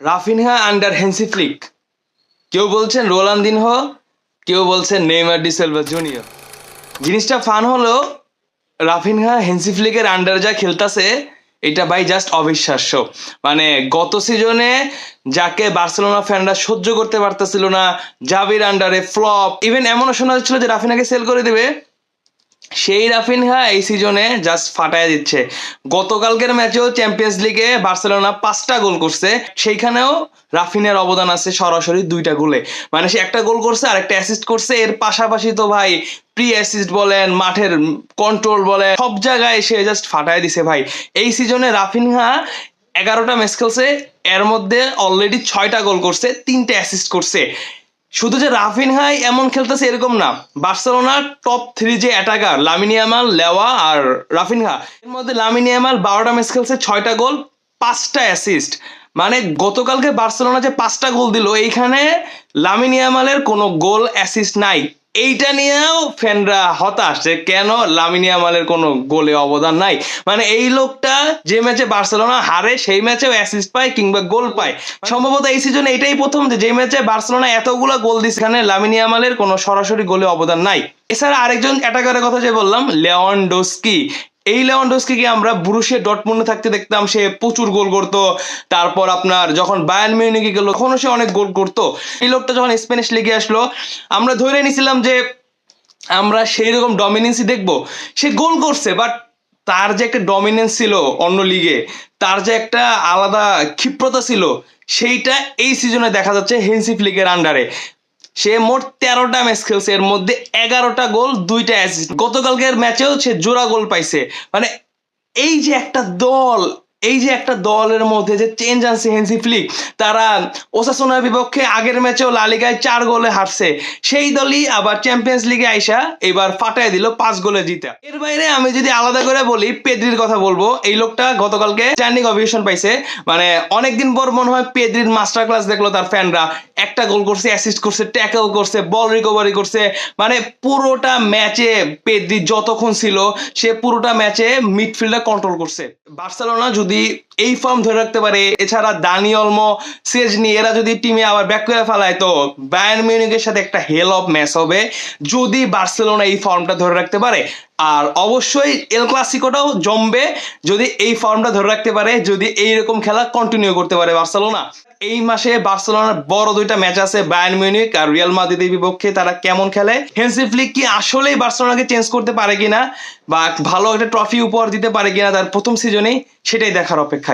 Raphinha under হেন্সি Flick কেউ বলছেন Ronaldinho কেউ বলছেন নেইমার ডিসেলভা জুনিয়র। জিনিসটা ফান হলো, রাফিনহা হেন্সি ফ্লিকের আন্ডার যা খেলতাছে, এটা ভাই জাস্ট অবিশ্বাস্য। মানে গত সিজনে যাকে বার্সেলোনা ফ্যানরা সহ্য করতে পারতেছিল না জাবির আন্ডারে ফ্লপ ইভেন এমনও শোনা যাচ্ছিল যে রাফিনাকে সেল করে দেবে। সেই রাফিনহা এই সিজনে জাস্ট ফাটায় দিচ্ছে। গতকালকের ম্যাচেও চ্যাম্পিয়ন্স লিগে বার্সেলোনা পাঁচটা গোল করছে, সেইখানেও রাফিনের অবদান আছে সরাসরি দুইটা গোলে। মানে সে একটা গোল করছে আর একটা অ্যাসিস্ট করছে। এর পাশাপাশি তো ভাই প্রি অ্যাসিস্ট বলেন, মাঠের কন্ট্রোল বলেন, সব জায়গায় সে জাস্ট ফাটায় দিছে ভাই। এই সিজনে রাফিনহা এগারোটা ম্যাচ খেলছে, এর মধ্যে অলরেডি ছয়টা গোল করছে, তিনটে অ্যাসিস্ট করছে। শুধু যে রাফিনহাই এমন খেলতেছে এরকম না। বার্সেলোনার টপ থ্রি যে অ্যাটাকার লামিনিয়ামাল লেওয়া আর রাফিনহা এর মধ্যে লামিনিয়ামাল বারোটা ম্যাচ খেলছে, ছয়টা গোল, পাঁচটা অ্যাসিস্ট মানে গতকালকে বার্সেলোনা যে পাঁচটা গোল দিল, এইখানে লামিনিয়ামালের কোনো গোল অ্যাসিস্ট নাই। এইটা নিয়েও ফ্যানরা হতাশ যে কেন লামিনিয়ামালের কোনো গোলে অবদান নাই? মানে এই লোকটা যে ম্যাচে বার্সেলোনা হারে, সেই ম্যাচেও অ্যাসিস্ট পায় কিংবা গোল পায়। সম্ভবত এই সিজন এটাই প্রথম যে যে ম্যাচে বার্সেলোনা এতগুলো গোল দিচ্ছে এখানে লামিনিয়ামালের কোনো সরাসরি গোলে অবদান নাই। এছাড়া আরেকজন অ্যাটাকারের কথা যে বললাম লেওয়ান এই লেওয়ান্ডোস্কিকে আমরা বুরুশে ডটমুন্ডে থাকতে দেখতাম, সে প্রচুর গোল করতো। তারপর আপনার যখন বায়ান মিউনিকে গেল, তখনও সে অনেক গোল করতো। এই লোকটা যখন স্প্যানিশ লিগে আসলো, আমরা ধরে নিছিলাম যে আমরা সেই রকম ডমিনেন্সই দেখব। সে গোল করছে বাট তার যে একটা ডমিনেন্স ছিল অন্য লিগে তার যে একটা আলাদা ক্ষিপ্রতা ছিল, সেইটা এই সিজনে দেখা যাচ্ছে হেন্সি ফ্লিকের আন্ডারে সে মোট তেরোটা ম্যাচ খেলছে। এর মধ্যে এগারোটা গোল, দুইটা অ্যাসিস্ট গতকালকের ম্যাচেও সে জোড়া গোল পাইছে। মানে এই যে একটা দল এই যে একটা দলের মধ্যে যে চেঞ্জ আনছে হেন্সি ফ্লিক তারা ওসাসোনার বিপক্ষে আগের ম্যাচেও লালিগায় চার গোলে হারছে। সেই দলই আবার চ্যাম্পিয়ন্স লিগে আইসা এবার ফাটায় দিল পাঁচ গোলে জিতা। এর বাইরে আমি যদি আলাদা করে বলি, পেদ্রির কথা বলব। এই লোকটা গতকালকে স্ট্যান্ডিং অভিয়েশন পাইছে। মানে অনেকদিন পর মনে হয় পেদ্রির মাস্টার ক্লাস দেখল তার ফ্যানরা একটা গোল করছে অ্যাসিস্ট করছে ট্যাকেল করছে বল রিকভারি করছে। মানে পুরোটা ম্যাচে পেদ্রি যতক্ষণ ছিল, সে পুরোটা ম্যাচে মিডফিল্ডে কন্ট্রোল করছে। বার্সেলোনা যদি এই ফর্ম ধরে রাখতে পারে, এছাড়া দানি অলমো সেজনি এরা যদি টিমে আবার ব্যাক করে ফেলায়, তো বায়ার্ন মিউনিকের সাথে একটা হেল অফ ম্যাচ হবে যদি বার্সেলোনা এই ফর্মটা ধরে রাখতে পারে। আর অবশ্যই এল ক্লাসিকোটাও জমবে যদি এই ফর্মটা ধরে রাখতে পারে, যদি এইরকম খেলা কন্টিনিউ করতে পারে বার্সেলোনা এই মাসে বার্সেলোনার বড় দুইটা ম্যাচ আছে বায়ান মিউনিক আর রিয়াল মাদ্রিদের বিপক্ষে তারা কেমন খেলে? হেন্সি ফ্লিক কি আসলেই বার্সেলোনাকে চেঞ্জ করতে পারে কিনা বা ভালো একটা ট্রফি উপহার দিতে পারে কিনা তার প্রথম সিজনেই সেটাই দেখার অপেক্ষা